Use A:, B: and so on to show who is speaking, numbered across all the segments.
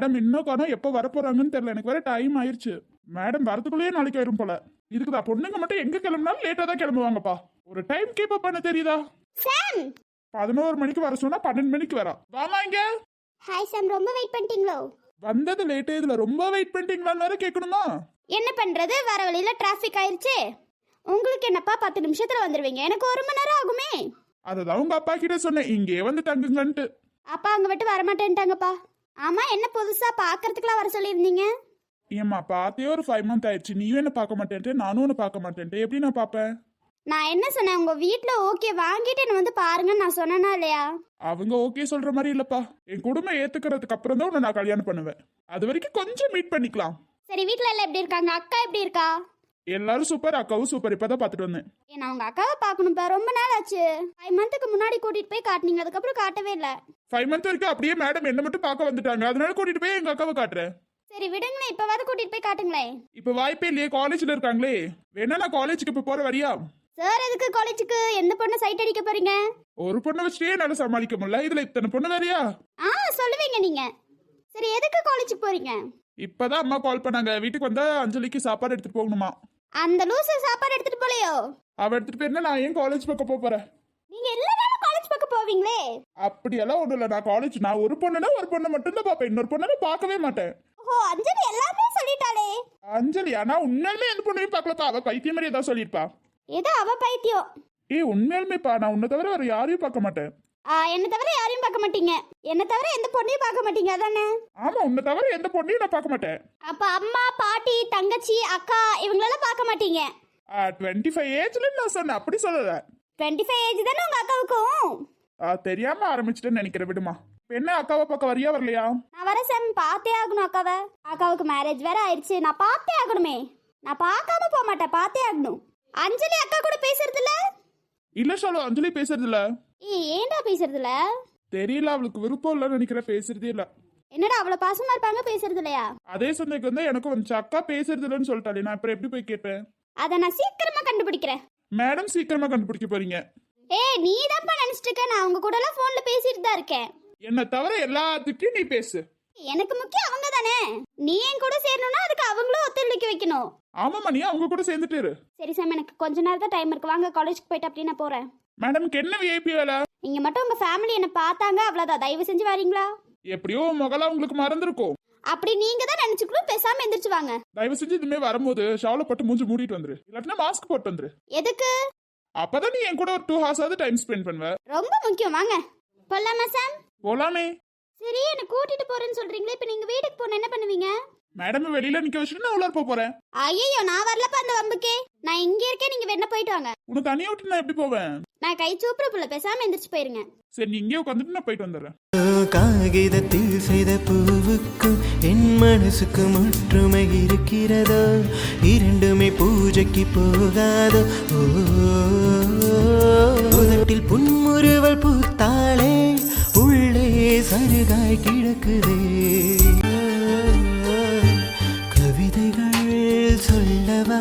A: Madam இன்னும் காணோம் எப்போ வரப்போறாங்கன்னு தெரியல. எனக்கு வேற டைம் ஆயிருச்சு. மேடம் வரதுக்குள்ளேயே நாளைக்கு ஆயிரும் போல. இதுக்குதா பொண்ணுங்க மட்டும் எங்க கிளம்புனாலும் லேட்டா தான் கிளம்புவாங்கப்பா. ஒரு டைம் கீப் அப் பண்ண தெரியுதா?
B: சாம்
A: பதினோரு மணிக்கு வர சொன்னா பன்னெண்டு மணிக்கு வரா. வாமா இங்க.
B: ஹாய் சாம் ரொம்ப வெயிட் பண்ணிட்டீங்களோ?
A: வந்தது லேட்டே இதுல ரொம்ப வெயிட் பண்ணிட்டீங்களான்னு வேற கேட்கணுமா?
B: என்ன பண்றது? வர வழியில டிராஃபிக் ஆயிருச்சு. உங்களுக்கு என்னப்பா பத்து நிமிஷத்துல வந்துருவீங்க? எனக்கு ஒரு மணி நேரம் ஆகுமே.
A: அததான் உங்க அப்பா கிட்ட சொன்னேன். இங்கே வந்து தங்குங்கன்ட்டு.
B: அப்பா அங்க விட்டு வரமாட்டேன்ட்டாங்கப்பா. ஆமா என்ன புதுசா பாக்குறதுக்குலாம் வர சொல்லியிருந்தீங்க?
A: ஏம்மா பார்த்தே ஒரு ஃபைவ் மந்த் ஆயிடுச்சு. நீயும் என்ன பார்க்க மாட்டேன்ட்டு நானும் உன்னை பார்க்க மாட்டேன்ட்டு. எப்படி நான் பார்ப்பேன்?
B: நான் என்ன சொன்னேன் உங்க வீட்ல ஓகே வாங்கிட்டு என்ன வந்து பாருங்கன்னு நான் சொன்னேனா இல்லையா?
A: அவங்க ஓகே சொல்ற மாதிரி இல்லப்பா. என் குடும்பம் ஏத்துக்கிறதுக்கு அப்புறம் தான் உன்னை நான் கல்யாணம் பண்ணுவேன். அது வரைக்கும் கொஞ்சம் மீட் பண்ணிக்கலாம்.
B: சரி வீட்ல எல்லாம் எப்படி இருக்காங்க? அக்கா எப்படி இருக்கா?
A: எல்லாரும் சூப்பர் அக்காவும் சூப்பர் இப்பதான் பார்த்துட்டு வந்தேன்.
B: ஏ நான் உங்க அக்காவை பார்க்கணும்ப்பா ரொம்ப நாள் ஆச்சு. ஃபைவ் மந்த்துக்கு முன்னாடி கூட்டிட்டு போய் காட்டுனீங்க. அதுக்கப்புறம் காட்டவே இல்லை.
A: ஃபைவ் மந்த் வரைக்கும் அப்படியே மேடம் என்ன மட்டும் பார்க்க வந்துட்டாங்க. அதனால கூட்டிட்டு போய் எங்க அக்காவை காட்டுறேன்.
B: சரி விடுங்களேன் இப்பவாவது கூட்டிட்டு போய் காட்டுங்களேன்
A: இப்ப வாய்ப்பே இல்லையே. காலேஜ்ல இருக்காங்களே. வேணா நான் காலேஜுக்கு இப்ப போற வரியா
B: சார் எதுக்கு காலேஜுக்கு எந்த பொண்ணை சைட் அடிக்க போறீங்க?
A: ஒரு பொண்ணை வச்சுட்டே என்னால சமாளிக்க முடியல. இதுல இத்தனை பொண்ணு வேறியா?
B: ஆ சொல்லுவீங்க நீங்க. சரி எதுக்கு காலேஜுக்கு போறீங்க?
A: இப்பதான் அம்மா கால் பண்ணாங்க. வீட்டுக்கு வந்தா அஞ்சலிக்கு சாப்பாடு எடுத்துட்டு போகணுமா?
B: அந்த லூசு சாப்பாடு எடுத்துட்டு போலையோ?
A: அவ எடுத்துட்டு போயிருந்தா நான் ஏன் காலேஜ் பக்கம் போக போறேன்?
B: நீங்க எல்லா நாளும் காலேஜ் பக்கம் போவீங்களே?
A: அப்படியெல்லாம் ஒண்ணும் இல்ல. நான் காலேஜ் நான் ஒரு பொண்ணுனா ஒரு பொண்ணை மட்டும் தான் பார்ப்பேன். இன்னொரு பொண்ணை பார்க்கவே மாட்டேன்.
B: ஓஹோ அஞ்சலி எல்லாமே சொல்லிட்டாளே.
A: அஞ்சலி ஆனா உண்மையிலுமே எந்த பொண்ணையும் பார்க்கலப்பா. அவ பைத்தியம் மாதிரி ஏதாவது சொல்லியிருப்பா.
B: ஏதோ அவ பைத்தியம்.
A: ஏய் உண்மையாலுமேப்பா நான் உன்னை தவிர வேற யாரையும் பார்க்க மாட்டேன்.
B: என்ன தவிர யாரையும் பார்க்க மாட்டீங்க. என்ன தவிர எந்த பொண்ணையும் பார்க்க மாட்டீங்க அதானே?
A: ஆமா உன்னை தவிர எந்த பொண்ணையும் நான் பார்க்க மாட்டேன்.
B: அப்ப அம்மா பாட்டி தங்கச்சி அக்கா இவங்களெல்லாம் பார்க்க மாட்டீங்க?
A: டுவெண்ட்டி ஃபைவ் ஏஜ்ல நான் சொன்னேன் அப்படி சொல்லல.
B: டுவெண்ட்டி ஃபைவ் ஏஜ் தானே உங்க அக்காவுக்கும்?
A: தெரியாம ஆரம்பிச்சிட்டேன்னு நினைக்கிறேன் விடுமா. என்ன அக்காவை பார்க்க வரியா வரலையா?
B: நான் வர சாம் பார்த்தே ஆகணும் அக்காவை. அக்காவுக்கு மேரேஜ் வேற ஆயிடுச்சு. நான் பார்த்தே ஆகணுமே. நான் பார்க்காம போக மாட்டேன் பார்த்தே ஆகணும். அஞ்சலி அக்கா கூட பேசுறது இல்ல
A: இல்ல ஷாலு அஞ்சலி பேசுறது இல்ல
B: ஏய் ஏன்டா பேசுறது இல்ல
A: தெரியல அவளுக்கு விருப்பம் இல்லைன்னு நினைக்கிறேன் பேசுறதே இல்ல.
B: என்னடா அவ்வளவு பாசமா இருப்பாங்க பேசுறது இல்லையா
A: அதே சந்தைக்கு வந்து எனக்கும் வந்துச்சு. அக்கா பேசுறது இல்லைன்னு சொல்லிட்டாலே நான் அப்புறம் எப்படி போய் கேட்பேன்?
B: அதை நான் சீக்கிரமா கண்டுபிடிக்கிறேன்.
A: மேடம் சீக்கிரமா கண்டுபிடிக்க போறீங்க.
B: ஏய் நீ தான்ப்பா நினைச்சிட்டு இருக்க. நான் உங்க கூட எல்லாம் போன்ல பேசிட்டு தான் இருக்கேன்.
A: என்னை தவிர எல்லாத்துக்கிட்டையும் நீ பேசு.
B: எனக்கு முக்கியம் அவங்க தானே?
A: ஆமாம்மா நீ அவங்க கூட சேர்ந்துட்டு இரு.
B: சரி சாம் எனக்கு கொஞ்ச நேரம் தான் டைம் இருக்கு. வாங்க காலேஜ்க்கு போயிட்டு அப்படியே நான் போறேன்.
A: மேடம்க்கு என்ன விஐபி வேலை?
B: நீங்க மட்டும் உங்க ஃபேமிலி என்ன பார்த்தாங்க அவ்வளவுதான். தயவு செஞ்சு வரீங்களா?
A: எப்படியோ முகலா உங்களுக்கு மறந்துருக்கும்.
B: அப்படி நீங்க தான் நினைச்சுக்கணும் பேசாம எந்திரிச்சு வாங்க.
A: தயவு செஞ்சு இதுமே வரும்போது ஷாவல போட்டு மூஞ்சி மூடிட்டு வந்துரு. இல்லாட்டினா மாஸ்க் போட்டு வந்துரு.
B: எதுக்கு?
A: அப்பதான் நீ என் கூட ஒரு டூ ஹார்ஸாவது டைம் ஸ்பெண்ட் பண்ணுவ.
B: ரொம்ப முக்கியம். வாங்க. போலாமா சாம்?
A: போலாமே.
B: சரி என்ன கூட்டிட்டு போறேன்னு சொல்றீங்களே இப்ப நீங்க வீட்டுக்கு போன என்ன பண்ணுவீங்க?
A: மேடம் வெளியில நிக்க வச்சுட்டு நான் உள்ளார போக போறேன்
B: ஐயோ நான் வரலப்பா அந்த வம்புக்கே. நான் இங்க இருக்கேன் நீங்க வேணா போயிட்டு வாங்க.
A: உன்னை தனியா விட்டு நான் எப்படி போவேன்?
B: நான் கை சூப்பர புள்ள பேசாம எந்திரிச்சு போயிருங்க.
A: சரி நீ இங்கே உட்காந்துட்டு நான் போயிட்டு வந்துடுறேன்.
C: காகிதத்தில் செய்த பூவுக்கும் என் மனசுக்கும் ஒற்றுமை இருக்கிறதோ? இரண்டுமே பூஜைக்கு போகாதோ? ஓ, உதட்டில் புன்முறுவல் பூத்தாளே உள்ளே சருகாய் கிடக்குதே. சொல்லவா?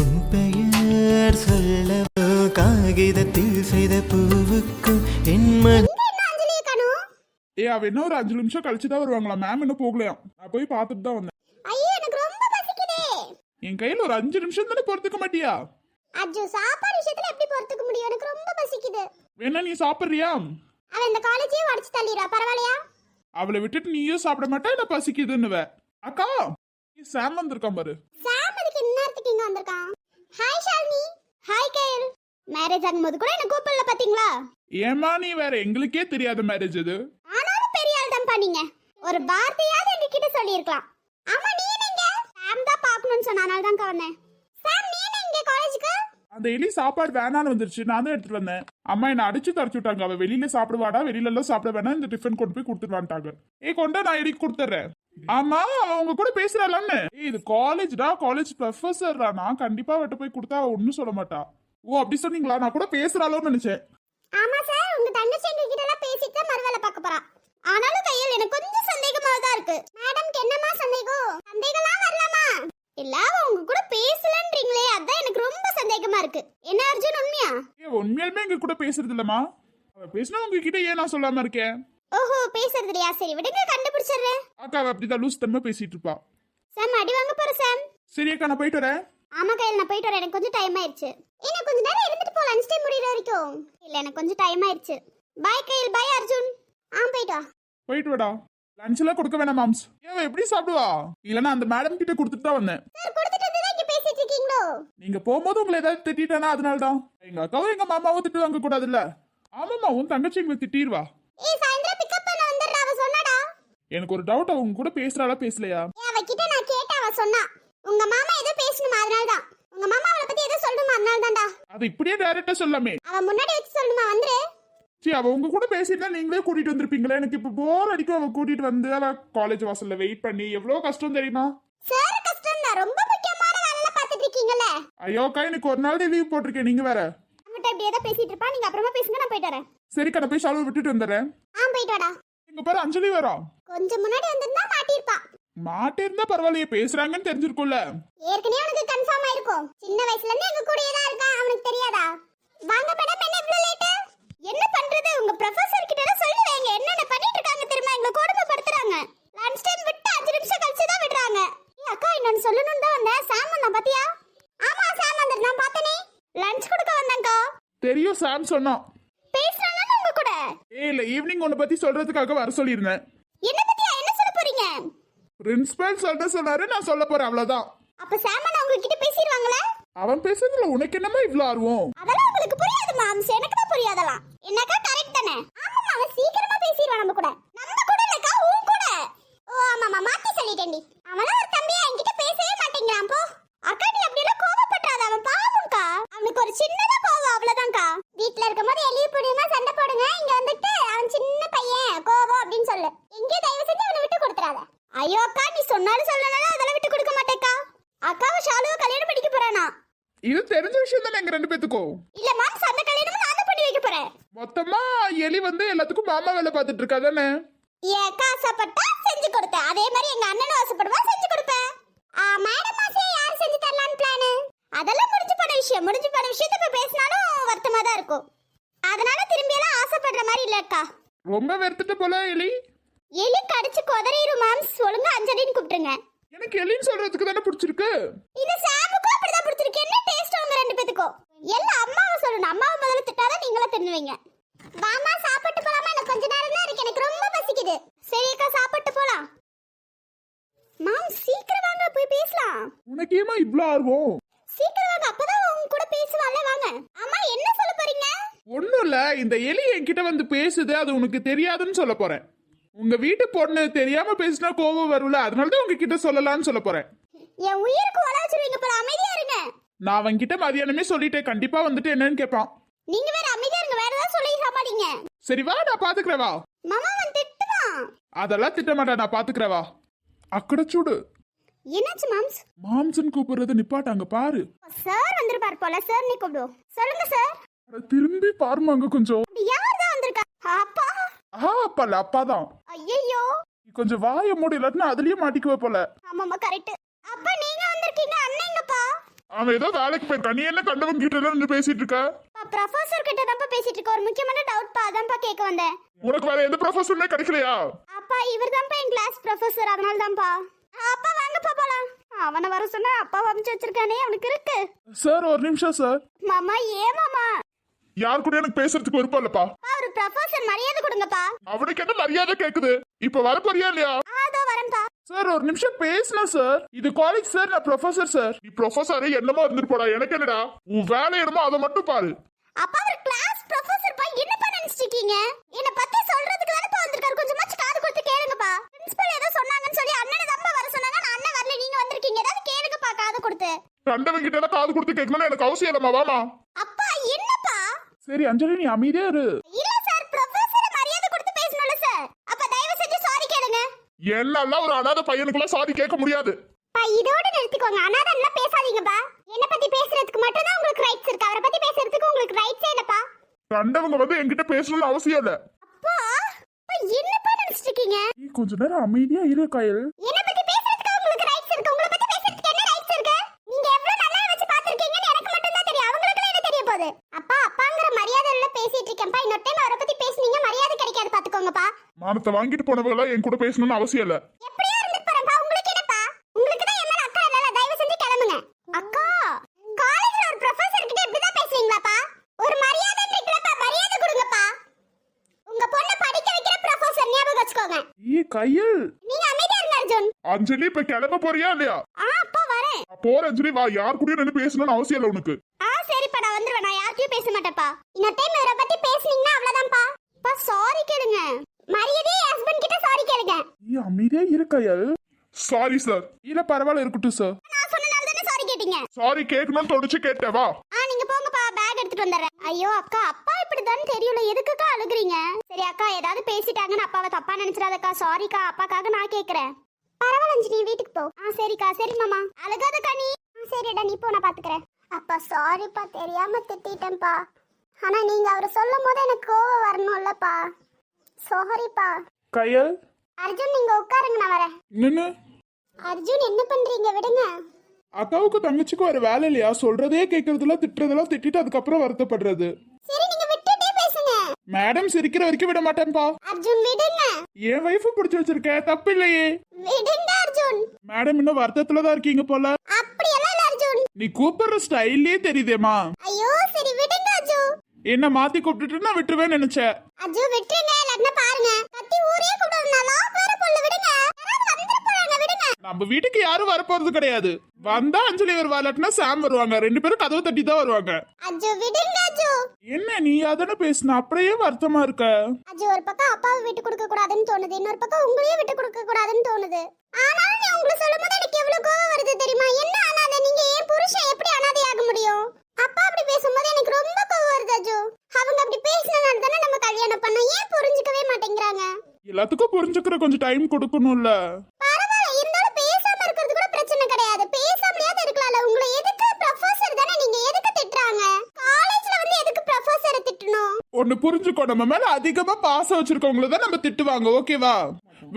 C: உன் பெயர் சொல்லவா? காகிதத்தில் செய்த பூவுக்கும் என் மன
A: ஏ அவ என்ன ஒரு அஞ்சு நிமிஷம் கழிச்சு தான் வருவாங்களா? மேம் இன்னும் போகலையாம் நான் போய் பார்த்துட்டு தான் வந்தேன்.
B: ஐயோ எனக்கு ரொம்ப பசிக்குதே.
A: என் கையில ஒரு அஞ்சு நிமிஷம் தானே பொறுத்துக்க மாட்டியா?
B: அஜ்ஜோ சாப்பாடு விஷயத்துல எப்படி பொறுத்துக்க முடியும்? எனக்கு ரொம்ப பசிக்குது.
A: வேணா நீ சாப்பிடுறியா?
B: அவன் இந்த காலேஜே உடச்சு தள்ளிடுறா. பரவாயில்லையா?
A: அவளை விட்டுட்டு நீயும் சாப்பிட மாட்டா? இல்ல பசிக்குதுன்னுவ. அக்கா நீ சாம் வந்திருக்கான் பாரு.
B: இங்க வந்திருக்கான். Hi Shalini hi girl marriage ஆகும்போது கூட என்ன கூப்பிடல பாத்தீங்களா?
A: ஏமா நீ வேற எங்களுக்கே தெரியாத மேரேஜ் இது.
B: ஆனாலும் பெரிய ஆள் தான் பண்ணீங்க ஒரு வார்த்தையாவது எங்ககிட்ட சொல்லியிருக்கலாம். ஆமா நீ என்னங்க சாம் தான் பார்க்கணும்னு சொன்னனால தான் வந்தேன். சாம் நீ இங்க காலேஜுக்கு
A: அந்த எலி சாப்பாடு வேணான்னு வந்துருச்சு. நான் தான் எடுத்துட்டு வந்தேன். அம்மா என்ன அடிச்சு தரச்சு விட்டாங்க. அவ வெளியில சாப்பிடுவாடா வெளியில எல்லாம் சாப்பிட வேணாம். இந்த டிஃபன் கொண்டு போய் கொடுத்துட்டு வந்துட்டாங்க. ஏ கொண்டா நான் எலிக்கு கொடுத்துட்றேன். ஆமா அவ உங்க கூட பேசுறாளான்னு இது காலேஜ்டா காலேஜ் ப்ரொஃபஸர்டா நான் கண்டிப்பா அவட்ட போய் கொடுத்தா அவ ஒன்னும் சொல்ல மாட்டா. ஓ அப்படி சொன்னீங்களா? நான் கூட பேசுறாளோன்னு நினைச்சேன்.
B: ஆமா சார் உங்க தங்கச்சி எங்க கிட்ட எல்லாம் பேசிட்டு தான் மறுவேலை பார்க்க போறா. ஆனாலும் கையில் எனக்கு கொஞ்சம் சந்தேகமா தான் இருக்கு மேடம்க்கு என்னமா சந்தேகம்? சந்தேகம்லாம் வரலாமா? இல்ல அவ உங்க கூட பேசலன்றீங்களே அதான் எனக்கு ரொம்ப சந்தேகமா இருக்கு. என்ன அர்ஜுன் உண்மையா?
A: ஏ உண்மையாலுமே எங்க கூட பேசுறது இல்லம்மா அவ பேசினா உங்ககிட்ட ஏன் நான் சொல்லாம இருக்கேன்?
B: ஓஹோ பேசுறது இல்லையா சரி விடுங்க கண்டுபிடிச்சிடுறேன்
A: அக்கா அவ அப்படிதான் லூஸ் தன்மை பேசிட்டு இருப்பா.
B: சாம் அடி வாங்க போற சாம்.
A: சரி அக்கா நான் போயிட்டு வரேன்.
B: ஆமா கையில் நான் போயிட்டு வரேன். எனக்கு கொஞ்சம் டைம் ஆயிருச்சு இன்னும் கொஞ்ச நேரம் இருந்துட்டு போ லஞ்ச் டைம் முடியிற வரைக்கும். இல்ல எனக்கு கொஞ்சம் டைம் ஆயிருச்சு பாய் கையில். பாய் அர்ஜுன். ஆ போயிட்டு வா.
A: போயிட்டு வாடா. லஞ்ச் எல்லாம் கொடுக்க வேணாம் மாம்ஸ். ஏன் எப்படி சாப்பிடுவா? இல்லனா அந்த மேடம் கிட்ட கொடுத்துட்டு தான் வந்தேன்.
B: சார் கொடுத்துட்டு வந்து இங்க பேசிட்டு இருக்கீங்களோ?
A: நீங்க போகும்போது உங்களை ஏதாவது திட்டானா அதனால தான் எங்க அக்காவும் எங்க மாமாவும் திட்டு வாங்க கூடாதுல்ல. ஆமாம்மா உன் தங்கச்சி எங்களை திட்டிடுவா
B: ஏய் சாயந்தரம் பிக்கப் பண்ண வந்துடுறா அவ சொன்னாடா
A: எனக்கு ஒரு டவுட் அவங்க கூட பேசுறாளா பேசலையா?
B: அவகிட்ட நான் கேட்டேன் அவ சொன்னா. உங்க மாமா ஏதோ பேசணுமா அதனால தான் உங்க மாமா அவளை பத்தி ஏதோ சொல்லணுமா அதனால தான்டா
A: அது இப்படியே டைரக்டா சொல்லாமே.
B: அவ முன்னாடி வச்சு சொல்லணுமா வந்துரு.
A: சரி அவ உங்க கூட பேசிட்டு நீங்களே கூட்டிட்டு வந்திருப்பீங்களா. எனக்கு இப்ப போர் அடிக்கும் அவ கூட்டிட்டு வந்து அவ காலேஜ் வாசல்ல வெயிட் பண்ணி எவ்வளவு கஷ்டம் தெரியுமா?
B: சார் கஷ்டம் தான் ரொம்ப முக்கியமான வேலை பார்த்துட்டு இருக்கீங்கல்ல.
A: ஐயோ அக்கா எனக்கு ஒரு நாள் லீவ் போட்டிருக்கேன் நீங்க வேற.
B: அவன்கிட்ட இப்படி ஏதோ பேசிட்டு இருப்பா நீங்க அப்புறமா பேசுங்க நான் போயிட்டு வரேன்.
A: சரிக்கா நான் போய் ஷாலு விட்டுட்டு வந்துடுறேன்.
B: ஆ போயிட்டு வாடா.
A: இங்க பாரு அஞ்சலி வரா
B: கொஞ்சம் முன்னாடி வந்திருந்தா மாட்டிருப்பா
A: மாட்டே இருந்தா பரவாயில்லையே பேசுறாங்கன்னு தெரிஞ்சிருக்கும்ல.
B: ஏற்கனவே உனக்கு கன்ஃபார்ம் ஆயிருக்கும். சின்ன வயசுல இருந்து எங்க கூடயே தான் இருக்கான் அவனுக்கு தெரியாதா? வாங்க மேடம் என்ன இவ்வளவு லேட் என்ன பண்றது? உங்க ப்ரொஃபசர் கிட்ட எல்லாம் சொல்லி வைங்க. என்னென்ன பண்ணிட்டு இருக்காங்க தெரியுமா? எங்களை கொடுமைப்படுத்துறாங்க. லஞ்ச் டைம் விட்டு அஞ்சு நிமிஷம் கழிச்சு தான் விடுறாங்க. ஏய் அக்கா இன்னொன்னு சொல்லணும்னு தான் வந்தேன். சாம் வந்தான் பாத்தியா? ஆமா சாம் வந்து நான் பார்த்தனே லஞ்ச் கொடுக்க வந்தேன்க்கா.
A: தெரியும் சாம் சொன்னான். உன்னை பத்தி சொல்றதுக்காக வர சொல்லியிருந்தேன்.
B: என்ன பத்தியா என்ன சொல்ல போறீங்க?
A: பிரின்சிபல் சொல்ற சொன்னாரு நான் சொல்ல போறேன் அவ்வளவுதான்.
B: அப்ப சாம் நான் உங்ககிட்ட பேசிடுவாங்களே?
A: அவன் பேசுறதுல உனக்கு என்னமா இவ்ளோ ஆர்வம்
B: அதெல்லாம் உங்களுக்கு புரியாது மாம்ஸ் எனக்கு தான் புரியாதலாம் என்னக்கா கரெக்ட் தானே ஆமாமா அவன் சீக்கிரமா பேசிடுவான் நம்ம கூட நம்ம கூட இல்லக்கா உன் கூட ஓ ஆமாமா மாத்தி சொல்லிட்டேன்டி அவனும் ஒரு தம்பியா என்கிட்ட பேசவே மாட்டேங்கிறான் போ அக்கா நீ அப்படி எல்லாம் கோவப்பட்டாத அவன் பாவம்க்கா அவனுக்கு ஒரு சின்னதா கோவம் அவ்வளவுதான்க்கா வீட்ல இருக்கும்போது எளிய புடியுமா சண்டை போடுங்க இங்க வந்துட்டு அவன் சின்ன பையன் கோவம் அப்படின்னு சொல்லு எங்கேயும் தயவு செஞ்சு அவனை விட்டு கொடுத்துறாத ஐயோ அக்கா நீ சொன்னாலும் சொல்லனாலும் அதெல்லாம் விட்டு கொடுக்க மாட்டேக்கா அக்காவை ஷாலுவை கல்யாணம் பண்ணிக்க போறானா
A: இது தெரிஞ்ச விஷயம் தானே எங்க ரெண்டு பேத்துக்கும்
B: இல்ல மாம்ஸ் அந்த கல்யாணம் நான் தான் பண்ணி வைக்க போறேன்
A: மொத்தமா எலி வந்து எல்லாத்துக்கும் மாமா வேலை பார்த்துட்டு இருக்கா தானே
B: என் ஆசைப்பட்டா செஞ்சு கொடுத்தேன். அதே மாதிரி எங்க அண்ணனும் ஆசைப்படுவா செஞ்சு கொடுப்பேன். ஆ, மேடம் ஆசையை யார் செஞ்சு தரலான்னு பிளானு அதெல்லாம் முடிஞ்சு போன விஷயம். முடிஞ்சு போன விஷயத்த இப்ப பேசினாலும் வருத்தமா தான் இருக்கும். அதனால திரும்பி எல்லாம் ஆசைப்படுற மாதிரி இல்லக்கா
A: ரொம்ப வெறுத்துட்டு போல எலி.
B: எலி கடிச்சு கொதறிடும் மாம்ஸ் ஒழுங்கா அஞ்சலின்னு கூப்பிட்டுருங்க.
A: எனக்கு எலின்னு சொல்றதுக்கு தானே பிடிச்சிருக்கு?
B: இது சாமுக்கும் அப்படிதான் பிடிச்சிருக்கு. என்ன டேஸ்ட் உங்க ரெண்டு பேத்துக்கும்? எல்லாம் அம்மாவை சொல்லணும். அம்மாவை முதல்ல திட்டாதான் நீங்களும் தின்னுவீங்க. வாமா சாப்பிட்டு போலாமா? எனக்கு கொஞ்ச நேரம் தான் இருக்கு. எனக்கு ரொம்ப பசிக்குது. சரி அக்கா சாப்பிட்டு போலாம். மாம் சீக்கிரம் வாங்க போய் பேசலாம்.
A: உனக்கு ஏமா இவ்ளோ ஆர்வம்?
B: சீக்கிரம் வாங்க அப்பதான் உங்க கூட பேசுவாள்ல வாங்க. அம்மா என்ன சொல்ல போறீங்க?
A: ஒண்ணும் இல்ல. இந்த எலி என்கிட்ட வந்து பேசுது அது உனக்கு தெரியாதுன்னு சொல்ல போறேன். உங்க வீட்டு பொண்ணு தெரியாம பேசினா கோபம் வரும்ல அதனால தான் உங்ககிட்ட சொல்லலாம்னு சொல்ல போறேன்.
B: என் உயிருக்கு உலாச்சிருவீங்க போல அமைதியா இருங்க.
A: நான் அவன்கிட்ட மதியானமே சொல்லிட்டேன். கண்டிப்பா வந்துட்டு என்னன்னு கேட்பான்
B: நீங்க வேற அமைதியா இருங்க வேற ஏதாவது சொல்லி சாமாடிங்க
A: சரி வா நான் பாத்துக்கிறேன் வா
B: மாமா அவன் திட்டுவான்.
A: அதெல்லாம் திட்ட மாட்டேன் நான் வா அக்கட சூடு.
B: என்னாச்சு மாம்ஸ்?
A: மாம்சன் கூப்பிடுறது நிப்பாட்டாங்க பாரு.
B: சார் வந்திருப்பார் போல சார் நீ கூப்பிடுவோம் சொல்லுங்க சார்.
A: அட, திரும்பி பாருமா அங்க கொஞ்சம்.
B: யார் தான் வந்திருக்கா? அப்பா.
A: ஆ அப்பா அப்பாதான்.
B: ஐயோ
A: நீ கொஞ்சம் வாய மூடி இல்லாட்டினா அதுலயே மாட்டிக்குவ போல.
B: ஆமாமா கரெக்ட் அப்பா நீங்க வந்திருக்கீங்க அண்ணங்கப்பா
A: அவன் ஏதோ வேலைக்கு போயிருக்கான். நீ என்ன கண்டவன் கிட்ட எல்லாம் நின்னு பேசிட்டு இருக்க?
B: ப்ரொஃபசர் கிட்ட தான் பேசிட்டு இருக்க ஒரு முக்கியமான டவுட் பா அதான்ப்பா கேட்க வந்தேன்.
A: உனக்கு வேற எந்த ப்ரொஃபஸருமே கிடைக்கலையா?
B: அப்பா இவர் தான்ப்பா என் கிளாஸ் ப்ரொஃபசர் அதனால தான்ப்பா அப்பா வாங்கப்பா போலாம். அவனை வர சொன்னா அப்பா அமைச்சு வச்சிருக்கானே அவனுக்கு இருக்கு.
A: சார் ஒரு நிமிஷம் சார்
B: மாமா ஏன் மாமா?
A: யார் கூட எனக்கு பேசுறதுக்கு விருப்பம் இல்லப்பா.
B: அப்பா, ஒரு ப்ரொஃபசர் மரியாதை கொடுங்கப்பா.
A: அவனுக்கு என்ன மரியாதை கேக்குது? இப்ப வர போறியா இல்லையா?
B: அதோ வரேன்ப்பா.
A: சார் ஒரு நிமிஷம் பேசலாம் சார் இது காலேஜ் சார் நான் ப்ரொஃபசர் சார் நீ ப்ரொஃபசர் என்னமோ இருந்துட்டு போடா. எனக்கு என்னடா? உன் வேலை என்னமோ அதை மட்டும் பாரு.
B: அப்பா அவர் கிளாஸ் ப்ரொஃபசர் பா என்னப்பா நினைச்சிட்டு இருக்கீங்க என்ன பத்தி சொல்றதுக்கு தானப்பா வந்திருக்காரு. கொஞ்சமாச்சு காது கொடுத்து கேளுங்கப்பா. பிரின்சிபல் ஏதோ சொன்னாங்கன்னு சொல்லி அண்ணனை தம்பா வர சொன்னாங்க. நான் அண்ணன் வரல நீங்க வந்திருக்கீங்க. ஏதாவது கேளுங்கப்பா காது கொடுத்து.
A: கண்டவன் கிட்ட காது கொடுத்து கேட்கணும்னு எனக்கு அவசியம் இல்லம்மா வாமா
B: அப்பா என்னப்பா?
A: சரி அஞ்சலி நீ அமைதியா இரு.
B: இல்ல சார் ப்ரொஃபசர் மரியாதை கொடுத்து பேசணும்ல சார் அப்ப தயவு செஞ்சு சாரி கேளுங்க.
A: என்னெல்லாம் ஒரு அனாதை பையனுக்குள்ள சாரி கேட்க முடியாது.
B: பா இதோட நிறுத்திக்கோங்க. அனாதன்லாம் பேசாதீங்கப்பா. என்ன பத்தி பேசுறதுக்கு மட்டும் தான் உங்களுக்கு ரைட்ஸ் இருக்கு. அவரை பத்தி பேசுறதுக்கு உங்களுக்கு ரைட்ஸே இல்லப்பா.
A: கண்டவங்க வந்து என்கிட்ட பேசணும்னு அவசியம் இல்ல.
B: அப்பா என்னப்பா நினைச்சிட்டு இருக்கீங்க
A: நீ கொஞ்ச நேரம் அமைதியா இரு கயல்.
B: என்ன பத்தி பேசுறதுக்கு உங்களுக்கு ரைட்ஸ் இருக்கு. உங்களை பத்தி பேசுறதுக்கு என்ன ரைட்ஸ் இருக்கு? நீங்க எவ்வளவு நல்லா வச்சு பாத்திருக்கீங்கன்னு எனக்கு மட்டும் தான் தெரியும். அவங்களுக்கு என்ன தெரிய போகுது? அப்பா அப்பாங்கிற மரியாதையில பேசிட்டு இருக்கேன்ப்பா. இன்னொரு டைம் அவரை பத்தி பேசுனீங்க மரியாதை கிடைக்காது பாத்துக்கோங்கப்பா
A: மானத்தை வாங்கிட்டு போனவங்க என் கூட பேசணும்னு அவசியம் இல்ல
B: எப்படியா இருந்துட்டு போறேன்ப்பா உங்களுக்கு என்னப்பா உங்களுக்கு தான் என் மேல அக்கா இல்லல தயவு செஞ்சு கிளம்புங்க அக்கா காலேஜ்ல ஒரு ப்ரொஃபசர் கிட்ட இப்படி தான் பேசுவீங்களாப்பா ஒரு மரியாதை இருக்குல்லப்பா மரியாதை கொடுங்கப்பா உங்க பொண்ணை படிக்க வைக்கிற ப்ரொஃபசர் ஞாபகம் வச்சுக்கோங்க
A: ஈ கையல்
B: நீங்க அமைதியா இருங்க அர்ஜுன்
A: அஞ்சலி. இப்ப கிளம்ப போறியா இல்லையா?
B: ஆ அப்பா வரேன்.
A: போற அஞ்சலி வா. யார் கூடயும் நின்று பேசணும்னு அவசியம் இல்ல உனக்கு.
B: ஆ சரிப்பா நான் வந்துருவேன். நான் யார்கிட்டயும் பேச மாட்டேன்ப்பா. இன்னொரு டைம் இவரை பத்தி பேசுனீங்கன்னா அவ்வளவுதான்ப்பா. பா சாரி கேளுங்க. மரியாதையே ஹஸ்பண்ட் கிட்ட சாரி கேளுங்க.
A: ஈ அமைதியா இரு கயல் சாரி சார் இல்ல பரவாயில்ல இருக்கட்டும் சார்
B: நான் தானே சாரி கேட்டீங்க
A: சாரி கேட்கணும்னு தோணுச்சு கேட்டேன் வா.
B: ஆ நீங்க போங்கப்பா பேக் எடுத்துட்டு வந்துடுறேன். ஐயோ அக்கா அப்பா இப்படிதான் தெரியல. எதுக்குக்கா அழுகுறீங்க? சரி அக்கா ஏதாவது பேசிட்டாங்கன்னு அப்பாவை தப்பா நினைச்சிடாதக்கா. சாரிக்கா அப்பாக்காக நான் கேக்குறேன். பரவாயில்ல நீ வீட்டுக்கு போ. ஆ சரிக்கா சரி மாமா. அழுகாதக்கா நீ. ஆ சரிடா நீ போ நான் பாத்துக்கிறேன். அப்பா சாரிப்பா தெரியாம திட்டிட்டேன்ப்பா. ஆனா நீங்க அவரை சொல்லும் போது எனக்கு கோவம் வரணும்லப்பா. சாரிப்பா
A: கயல்?
B: அர்ஜுன் நீங்க உட்காருங்க நான் வரேன்.
A: நின்னு.
B: அர்ஜுன் என்ன பண்றீங்க? விடுங்க.
A: அக்காவுக்கு தங்கச்சிக்கு ஒரு வேலை இல்லையா? சொல்றதே கேட்கறதுல திட்டுறதெல்லாம் திட்டிட்டு அதுக்கப்புறம் வருத்தப்படுறது. மேடம் சிரிக்கிற வரைக்கும் விட மாட்டேன்பா.
B: அர்ஜுன் விடுங்க.
A: என் வைஃப் பிடிச்சு வச்சிருக்க தப்பு இல்லையே
B: விடுங்க அர்ஜுன்.
A: மேடம் இன்னும் வருத்தத்துல தான் இருக்கீங்க போல.
B: அப்படியெல்லாம் இல்ல அர்ஜுன்.
A: நீ கூப்பிடுற ஸ்டைல்லே தெரியுதேமா
B: ஐயோ சரி விடுங்க
A: என்ன மாத்தி கூப்பிட்டுட்டு நான் விட்டுருவேன்னு நினைச்சேன்.
B: அஜு விட்டுருங்க பாருங்க. கத்தி ஊரே கூப்பிடுறதுனால பொண்ணு போறாங்க விடுங்க.
A: நம்ம வீட்டுக்கு யாரும் வரப்போறது கிடையாது. வந்தா அஞ்சலி வருவா இல்லாட்டினா சாம் வருவாங்க. ரெண்டு பேரும் கதவை தட்டி தான் வருவாங்க.
B: அஜு விடுங்க அஜு.
A: என்ன நீ அதானே பேசின? அப்படியே வருத்தமா இருக்க.
B: அஜு ஒரு பக்கம் அப்பாவை விட்டு கொடுக்க கூடாதுன்னு தோணுது. இன்னொரு பக்கம் உங்களையே விட்டு கொடுக்க கூடாதுன்னு தோணுது. ஆனாலும் நீ உங்களை சொல்லும் போது எனக்கு எவ்வளவு கோவம் வருது தெரியுமா? என்ன அனாதை நீங்க ஏன் புருஷன் எப்படி அனாதையாக முடியும்? அப்பா அப்படி பேசும்போது எனக்கு ரொம்ப கோவம் வருது அஜு. அவங்க அப்படி பேசினதால தானே நம்ம கல்யாணம் பண்ணோம். ஏன் புரிஞ்சுக்கவே மாட்டேங்கிறாங்க?
A: எல்லாத்துக்கும் புரிஞ்சுக்கிற கொஞ்சம் டைம் கொடுக்கணும்ல.
B: பரவாயில்ல இருந்தாலும் பேசாம
A: ஒன்னு புரிஞ்சுக்கோ. நம்ம மேல அதிகமா பாசம் வச்சிருக்கவங்கள தான் நம்ம திட்டுவாங்க. ஓகேவா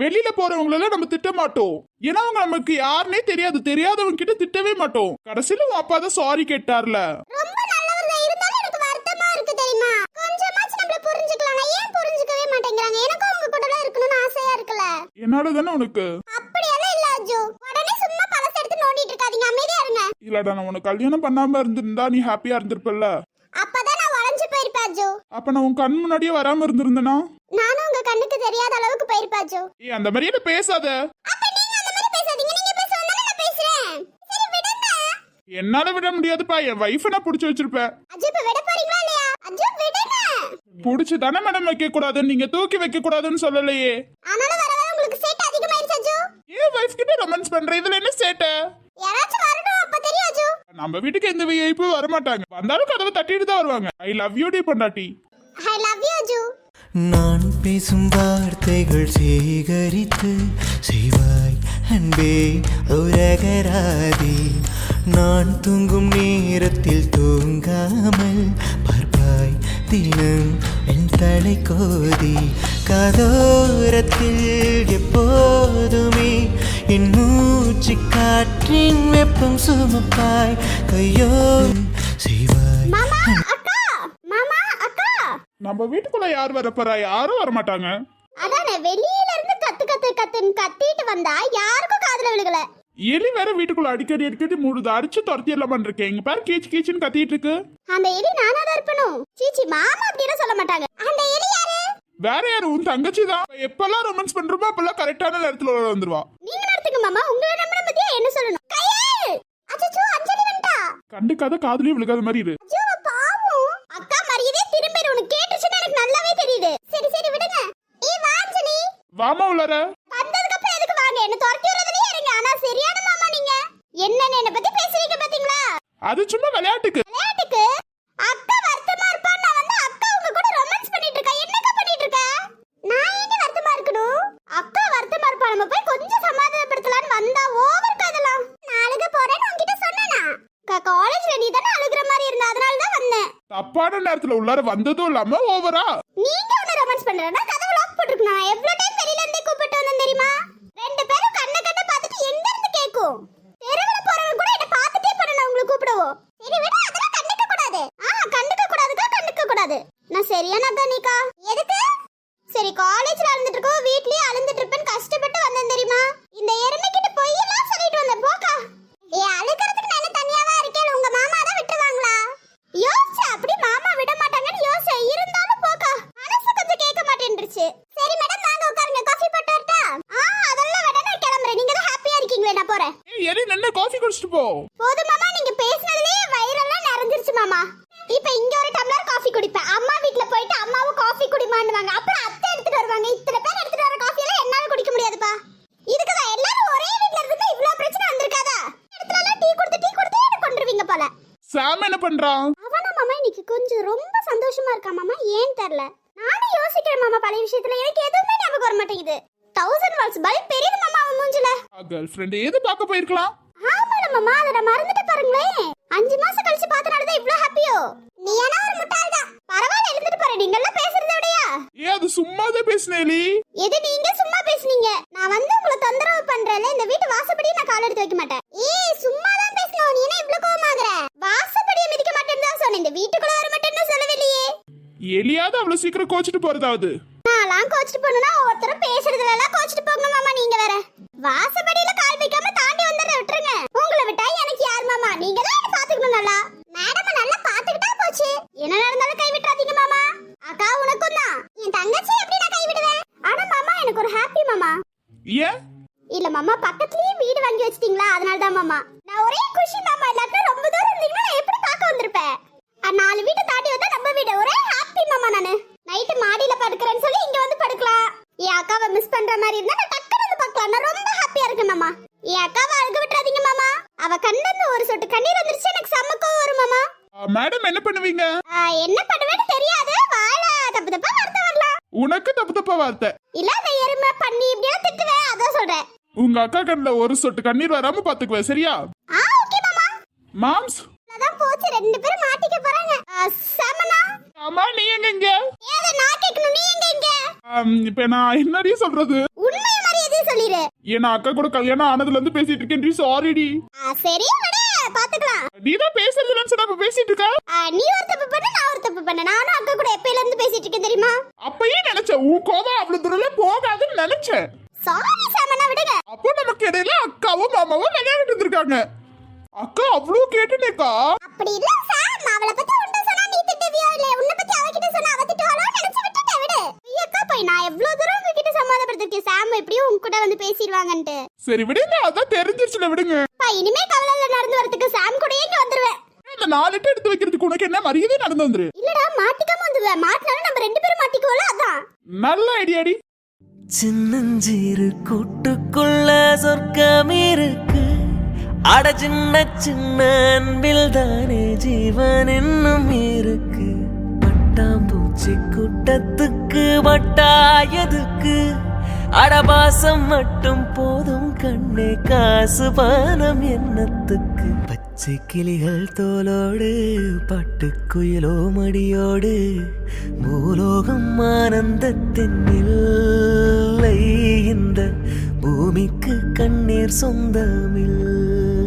A: வெளியில போறவங்கள நம்ம திட்ட மாட்டோம். ஏன்னா அவங்க நமக்கு யாருன்னே தெரியாது. தெரியாதவங்க கிட்ட திட்டவே மாட்டோம். கடைசியில உன் அப்பா தான் சாரி கேட்டார்ல. என்னால தானே உனக்கு?
B: அப்படியெல்லாம் இல்ல அஜு. உடனே சும்மா பழச எடுத்து நோண்டிட்டு இருக்காதீங்க. அமைதியா இருங்க.
A: இல்லடா நான் உனக்கு கல்யாணம் பண்ணாம இருந்திருந்தா நீ ஹாப்பியா இருந்திருப்பல்ல.
B: போயிருப்பேன் அஜு.
A: அப்ப நான் உன் கண் முன்னாடியே வராம இருந்திருந்தேனா?
B: நானும் உங்க கண்ணுக்கு தெரியாத அளவுக்கு போயிருப்பேன் அஜு.
A: ஏய் அந்த மாதிரி என்ன பேசாத.
B: அப்ப நீங்க அந்த மாதிரி பேசாதீங்க. நீங்க பேசுவதால நான் பேசுறேன். சரி விடுங்க.
A: என்னால விட முடியாதுப்பா. என் வைஃபை நான் புடிச்சு வச்சிருப்பேன்
B: அஜு இப்ப விட போறீங்களா இல்லையா? அஜு விடுங்க.
A: புடிச்சு தானே மேடம் வைக்க கூடாதுன்னு நீங்க தூக்கி வைக்க கூடாதுன்னு சொல்லலையே.
B: ஆனாலும் வர வர உங்களுக்கு சேட் அதிகமாயிருச்சு அஜு.
A: ஏன் வைஃப் கிட்ட ரொமான்ஸ் பண்ற? இதுல என்ன சேட்டை?
B: யாராச்சும் வரணும் அப்ப தெரியும் அஜு
A: நம்ம வீட்டுக்கு எந்த விஐப்பும் வர மாட்டாங்க வந்தாலும் கதவை தட்டிட்டு தான் வருவாங்க. ஐ லவ் யூ டி பொண்டாட்டி.
B: ஐ லவ் யூ அஜு
C: நான் பேசும் வார்த்தைகள் சேகரித்து செய்வாய். அன்பே உரகராதி நான் தூங்கும் நேரத்தில் தூங்காமல் பார்ப்பாய். தினம் என் தலை கோதி. கதோரத்தில் எப்போதுமே என் மூச்சு காற்றின் வெப்பம் சுமப்பாய். கையோ செய்வாய்.
B: மாமா அக்கா! மாமா அக்கா!
A: நம்ம வீட்டுக்குள்ள யார் வர போறா யாரும் வர மாட்டாங்க
B: அதானே வெளியில இருந்து கத்து கத்து கத்துன்னு கத்திட்டு வந்தா யாருக்கும் காதுல விழுகல.
A: எலி வேற வீட்டுக்குள்ள அடிக்கடி அடிக்கடி மூடுது. அடிச்சு துரத்தி எல்லாம் பண்றேன் இங்க பாரு கீச்சு கீச்சுன்னு கத்திட்டு இருக்கு.
B: அந்த எலி நானா தான் இருப்பணும். சீச்சி மாமா அப்படிலாம் சொல்ல மாட்டாங்க. அந்த எலி யாரு?
A: வேற யாரு? உன் தங்கச்சி தான். எப்பெல்லாம் ரொமான்ஸ் பண்றோமோ? அப்பெல்லாம் கரெக்டான நேரத்துல வந்துருவா.
B: நீங்க நடத்துங்க மாமா உங்களை நம்பன பத்தியா என்ன சொல்லணும்? கையல்! அச்சோ அஞ்சலி வந்துட்டா.
A: கண்டுக்காத காதுலயும் விழுகாத மாதிரி இரு.
B: அச்சோ பாவம். அக்கா மரியாதை திரும்பி உனக்கு கேட்டுச்சுன்னு எனக்கு நல்லாவே தெரியுது. சரி சரி விடுங்க. ஏ வா அஞ்சலி.
A: வாமா உள்ளார.
B: வந்ததுக்கு அப்புறம் எதுக்கு வாங்க? என்ன துரத்தி விடுறதுலயே இருங்க. ஆனா சரியான மாமா நீங்க. என்னன்னு என்ன பத்தி பேசுறீங்க பாத்தீங்களா?
A: அது சும்மா விளையாட்டுக்கு.
B: விளையாட்டுக்கு? அக்கா வருத்தமா இருப்பான்னு
A: தப்பான நேரத்துல உள்ளார வந்ததும் இல்லாம ஓவரா
B: நீங்க ஒண்ணு ரொமான்ஸ் பண்றேன்னா கதவு லாக் போட்டுருக்கணும் நான் எவ்வளவு டைம் வெளியில இருந்தே கூப்பிட்டு வந்தேன் தெரியுமா ரெண்டு பேரும் கண்ண கண்ண பார்த்துட்டு எங்க இருந்து கேக்கும் தெருவுல போறவங்க கூட என்ன பார்த்துட்டே பண்ணணும் உங்களை கூப்பிடுவோம் சரி விட அதெல்லாம் கண்டுக்க கூடாது ஆ கண்டுக்க கூடாதுக்கா கண்டுக்க கூடாது நான் சரியான தானிக்கா எதுக்கு சரி காலேஜ்ல அழுந்துட்டு இருக்கோம் வீட்லயே அழுந்துட்டு இருப்பேன் கஷ்டப்பட்டு வந்தேன் தெரியுமா இந்த எருமை கிட்ட போய் எல்லாம் சொல்லிட்டு வந்தேன் போக்கா ஏ அழுகிறதுக்கு நான் என்ன தனியாவா இருக்கேன் உங்க மாமா தான் விட்டுருவாங்களா யோசிச்ச அப்படி மாமா விட மாட்டாங்கன்னு யோசிச்ச இருந்தாலும் போக்கா மனசு கொஞ்சம் கேட்க மாட்டேன்ருச்சு சரி மேடம் வாங்க உட்காருங்க காஃபி போட்டு வரட்டா ஆ அதெல்லாம் விட நான் கிளம்புறேன் நீங்க தான் ஹாப்பியா இருக்கீங்களே நான் போறேன்
A: ஏய் எரி நின்னு காஃபி குடிச்சிட்டு போ
B: போதும் மாமா நீங்க பேசினதுலயே வயிறெல்லாம் நிறைஞ்சிருச்சு மாமா இப்ப இங்க ஒரு டம்ளர் காஃபி குடிப்பேன் அம்மா வீட்ல போயிட்டு அம்மாவும் காஃபி குடிமான்னுவாங்க அப்புறம் அத்தை எடுத்துட்டு வருவாங்க இத்தனை பேர் எடுத்துட்டு வர காஃபி எல்லாம் என்னால குடிக்க முடியாதுப்பா இதுக்குதான் எல்லாரும் ஒரே வீட்ல இருந்தா இவ்ளோ பிரச்சனை வந்திருக்காதா இடத்துல எல்லாம் டீ கொடுத்து டீ கொடுத்து எனக்கு கொண்டுருவீங்க போல
A: சாம் என்ன பண்றான்
B: அவனா மாமா இன்னைக்கு கொஞ்சம் ரொம்ப சந்தோஷமா இருக்கா மாமா. ஏன் தெரியல. நானும் யோசிக்கிறேன் மாமா பழைய விஷயத்துல எனக்கு எதுவுமே ஞாபகம் வர மாட்டேங்குது. தௌசண்ட் வாட்ஸ் பல்ப் பெரியது மாமா அவன் மூஞ்சில.
A: கேர்ள் ஃப்ரெண்ட் ஏது பார்க்க போயிருக்கலாம்?
B: ஆமால மாமா அத நான் மறந்துட்டு பாருங்களேன். அஞ்சு மாசம் கழிச்சு பார்த்தனாலதான் இவ்ளோ ஹாப்பியோ நீ ஏன்னா ஒரு முட்டாள் தான் பரவாயில்ல எழுந்துட்டு பாரு நீங்க எல்லாம் பேசுறத விடையா?
A: ஏ அது சும்மாதான் பேசினேலி
B: எது நீங்க சும்மா பேசுனீங்க? நான் வந்து உங்களை தொந்தரவு பண்றேன்ல இந்த வீட்டு வாசப்படியே நான் கால் எடுத்து வைக்க மாட்டேன். ஏய் சும்மா தான் பேசணும் நீ என்ன இவ்ளோ கோவமாகற? வாசப்படியை மிதிக்க மாட்டேன்னு தான் சொன்னேன். இந்த வீட்டுக்குள்ள வர மாட்டேன்னு சொல்லவே இல்லையே
A: எலியாவது அவ்வளவு சீக்கிரம் கோச்சிட்டு போறதாவது?
B: நான்லாம் கோச்சிட்டு போனா ஒவ்வொருத்தரும் பேசுறதுல எல்லாம் கோச்சிட்டு போங்க மாமா நீங்க வேற. வாசப்படியில கால் வைக்காம தாண்டி வந்துடுற விட்டுருங்க உங்களை விட்டா எனக்கு யார் மாமா நீங்க தான் என்ன பாத்துக்கணும் நல்லா மேடம் நல்லா பாத்துக்கிட்டா போச்சு என்ன நடந்தாலும் கை விட்டுறாதீங்க மாமா அக்கா உனக்கும் தான் என் தங்கச்சி எப்படி நான் கை விடுவேன் ஆனா மாமா எனக்கு ஒரு ஹாப்பி மாமா
A: ஏன்
B: இல்ல மாமா பக்கத்துலயே வீடு வாங்கி வச்சிட்டீங்களா அதனால தான் மாமா நான் ஒரே குஷி மாமா இல்லாட்டா ரொம்ப தூரம் இருந்தீங்கன்னா நான் எப்படி பார்க்க வந்திருப்பேன் அஹ் நாலு வீட்டை தாண்டி வந்தா நம்ம வீடு ஒரே ஹாப்பி மாமா நானு நைட்டு மாடியில படுக்கிறேன்னு சொல்லி இங்க வந்து படுக்கலாம் என் அக்காவை மிஸ் பண்ற மாதிரி இருந்தா நான் டக்குனு வந்து பார்க்கலாம் நான் ரொம்ப ஹாப்பியா இருக்கேன் மாமா என் அக்காவை அழுக விட்டுறாதீங்க மாமா அவ இருந்து ஒரு சொட்டு கண்ணீர் வந்துருச்சு எனக்கு செம்ம கோவம் வரும் மாமா.
A: மேடம் என்ன பண்ணுவீங்க?
B: என்ன பண்ணுவேன்னு தெரியாது. வாழ தப்பு தப்பா வார்த்தை வரலாம்.
A: உனக்கு தப்பு தப்பா வார்த்தை.
B: இல்ல அந்த எருமை பண்ணி இப்படியெல்லாம் திட்டுவேன் அதான் சொல்றேன்.
A: உங்க அக்கா கண்ணுல ஒரு சொட்டு கண்ணீர் வராம பாத்துக்குவேன் சரியா? மாம்ஸ்
B: போச்சு. ரெண்டு பேரும் மாட்டிக்க போறாங்க. செமனா?
A: ஆமா நீ எங்க இங்க?
B: ஏத நான் கேட்கணும்? நீ எங்க இங்க?
A: இப்ப நான் என்னடி சொல்றது?
B: உண்மைய மாதிரி எதையும் சொல்லிடு
A: ஏன்னா அக்கா கூட கல்யாணம் ஆனதுல இருந்து பேசிட்டு இருக்கேன். சாரிடி
B: ஆ, சரி விட. பாத்துக்கலாம்.
A: நீ தான் பேசுறதுலன்னு சொன்ன அப்ப பேசிட்டு இருக்க.
B: நீ ஒரு தப்பு பண்ண நான் ஒரு தப்பு பண்ண. நானும் அக்கா கூட எப்பயில இருந்து பேசிட்டு இருக்கேன் தெரியுமா?
A: அப்பயே நினைச்சேன் உன் கோபம் அவ்வளவு தூரம் போகாதுன்னு நினைச்சேன்.
B: சாரி சாமனா விடுங்க.
A: அப்போ நமக்கு இடையில அக்காவும் மாமாவும் விளையாடிட்டு இருந்திருக்காங்க. அக்கா அவ்வளவு கேட்டுனேக்கா.
B: அப்படி இல்ல சாம் அவளை பத்தி உன்கிட்ட சொன்னா நீ திட்டுவியோ? இல்ல உன்னை பத்தி அவகிட்ட சொன்னா அவ திட்டுவாளோ? நினைச்சு விட்டுட்டேன் விடு. ஐயக்கா போய் நான் எவ்வளவு தூரம் உங்ககிட்ட சமாதானப்படுத்திருக்கேன்? சாம் எப்படியும் உங்க கூட வந்து பேசிடுவாங்கன்ட்டு.
A: சரி விடுங்க. அதான் தெரிஞ்சிருச்சுல விடுங்க.
B: பா இனிமே கவலை இல்ல நடந்து வரதுக்கு சாம் கூடயே இங்க வந்துருவேன்.
A: இந்த நாலு லிட்டர் எடுத்து வைக்கிறதுக்கு உனக்கு என்ன மரியாதை நடந்து வந்துரு?
B: இல்லடா மாட்டிக்காம வந்துருவேன். மாட்டினாலும் நம்ம ரெண்டு பேரும் மாட்டிக்குவோம்ல அதான்.
A: நல்ல ஐடியாடி
C: சின்னஞ்சிறு கூட்டுக்குள்ள சொர்க்கம் இருக்கு. அட சின்ன சின்ன அன்பில் தானே ஜீவன் என்னும் இருக்கு. பட்டாம்பூச்சி கூட்டத்துக்கு வட்டாயதுக்கு அடபாசம் மட்டும் போதும் கண்ணே காசு பானம் எண்ணத்துக்கு பச்சை கிளிகள் தோலோடு பட்டுக்குயிலோ மடியோடு. பூலோகம் ஆனந்தத்தின் இல்லை இந்த பூமிக்கு கண்ணீர் சொந்தமில்லை